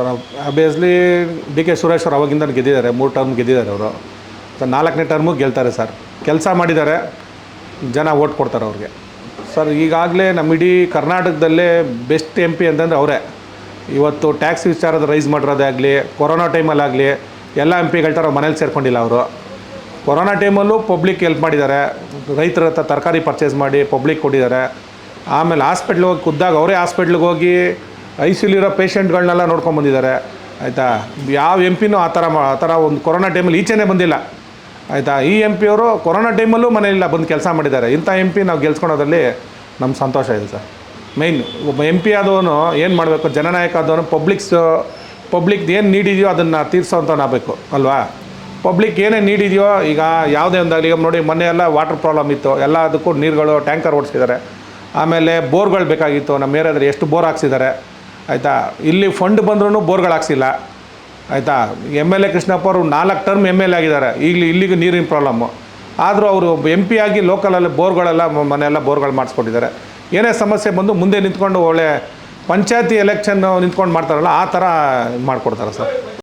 Sir obviously D K Suresh ಅವರು ಅವಾಗಿಂದ ಗೆದ್ದಿದ್ದಾರೆ, ಮೂರು ಟರ್ಮ್ ಗೆದ್ದಿದ್ದಾರೆ ಅವರು. ಸೊ ನಾಲ್ಕನೇ ಟರ್ಮು ಗೆಲ್ತಾರೆ ಸರ್ ಕೆಲಸ ಮಾಡಿದ್ದಾರೆ, ಜನ ಓಟ್ ಕೊಡ್ತಾರೆ ಅವ್ರಿಗೆ. ಸರ್ ಈಗಾಗಲೇ ನಮ್ಮ ಇಡೀ ಕರ್ನಾಟಕದಲ್ಲೇ ಬೆಸ್ಟ್ ಎಂ ಪಿ ಅಂತಂದರೆ ಅವರೇ. ಇವತ್ತು ಟ್ಯಾಕ್ಸ್ ವಿಚಾರದ ರೈಸ್ ಮಾಡಿರೋದೇ ಆಗಲಿ ಕೊರೋನಾ ಟೈಮಲ್ಲಾಗಲಿ ಎಲ್ಲ ಎಂ ಪಿಗಳ ಥರ ಮನೇಲಿ ಸೇರ್ಕೊಂಡಿಲ್ಲ ಅವರು. ಕೊರೋನಾ ಟೈಮಲ್ಲೂ ಪಬ್ಲಿಕ್ ಹೆಲ್ಪ್ ಮಾಡಿದ್ದಾರೆ. ರೈತರ ಹತ್ರ ತರಕಾರಿ ಪರ್ಚೇಸ್ ಮಾಡಿ ಪಬ್ಲಿಕ್ ಕೊಟ್ಟಿದ್ದಾರೆ. ಆಮೇಲೆ ಹಾಸ್ಪಿಟ್ಲಿಗೆ ಹೋಗಿ ಕುದ್ದಾಗ ಅವರೇ ಹಾಸ್ಪಿಟ್ಲಿಗೆ ಹೋಗಿ ಐ ಸಿ ಪೇಷಂಟ್ಗಳನ್ನೆಲ್ಲ ನೋಡ್ಕೊಂಡು ಬಂದಿದ್ದಾರೆ. ಆಯಿತಾ? ಯಾವ ಎಂ ಪಿನೂ ಆ ಥರ ಆ ಥರ ಒಂದು ಕೊರೋನಾ ಟೈಮಲ್ಲಿ ಈಚೆನೇ ಬಂದಿಲ್ಲ. ಆಯಿತಾ? ಈ ಎಂ ಪಿ ಅವರು ಕೊರೋನಾ ಟೈಮಲ್ಲೂ ಮನೆಯಲ್ಲ ಬಂದು ಕೆಲಸ ಮಾಡಿದ್ದಾರೆ. ಇಂಥ ಎಂ ಪಿ ನಾವು ಗೆಲ್ಸ್ಕೊಳೋದ್ರಲ್ಲಿ ನಮ್ಮ ಸಂತೋಷ ಇದೆ ಸರ್. ಮೈನ್ ಒಬ್ಬ ಎಂ ಪಿ ಆದವನು ಏನು ಮಾಡಬೇಕು? ಜನನಾಯಕ ಆದವನು ಪಬ್ಲಿಕ್ಸ್ ಪಬ್ಲಿಕ್ದು ಏನು ನೀಡಿದೆಯೋ ಅದನ್ನು ತೀರ್ಸೋಂಥವ್ನು ಆಗಬೇಕು, ಅಲ್ವಾ? ಪಬ್ಲಿಕ್ ಏನೇ ನೀಡಿದೆಯೋ, ಈಗ ಯಾವುದೇ ಒಂದಾಗಲಿ, ಈಗ ನೋಡಿ ಮೊನ್ನೆ ಎಲ್ಲ ವಾಟರ್ ಪ್ರಾಬ್ಲಮ್ ಇತ್ತು. ಎಲ್ಲ ಅದಕ್ಕೂ ನೀರುಗಳು ಟ್ಯಾಂಕರ್ ಓಡಿಸಿದ್ದಾರೆ. ಆಮೇಲೆ ಬೋರ್ಗಳು ಬೇಕಾಗಿತ್ತು. ನಮ್ಮ ಏರಿಯಾದಲ್ಲಿ ಎಷ್ಟು ಬೋರ್ ಹಾಕ್ಸಿದ್ದಾರೆ. ಆಯಿತಾ? ಇಲ್ಲಿ ಫಂಡ್ ಬಂದ್ರೂ ಬೋರ್ಗಳು ಹಾಕ್ಸಿಲ್ಲ. ಆಯಿತಾ? ಎಂ ಎಲ್ ಎ ಕೃಷ್ಣಪ್ಪ ಅವರು ನಾಲ್ಕು ಟರ್ಮ್ ಎಂ ಎಲ್ ಎ ಆಗಿದ್ದಾರೆ. ಈಗಲಿ ಇಲ್ಲಿಗೂ ನೀರಿನ ಪ್ರಾಬ್ಲಮ್ಮು ಆದರೂ ಅವರು ಎಂ ಪಿ ಆಗಿ ಲೋಕಲಲ್ಲಿ ಬೋರ್ಗಳೆಲ್ಲ ಮನೆಯೆಲ್ಲ ಬೋರ್ಗಳು ಮಾಡಿಸ್ಕೊಟ್ಟಿದ್ದಾರೆ. ಏನೇ ಸಮಸ್ಯೆ ಬಂದು ಮುಂದೆ ನಿಂತ್ಕೊಂಡು ಒಳ್ಳೆ ಪಂಚಾಯತಿ ಎಲೆಕ್ಷನ್ ನಿಂತ್ಕೊಂಡು ಮಾಡ್ತಾರಲ್ಲ, ಆ ಥರ ಮಾಡಿಕೊಡ್ತಾರೆ ಸರ್.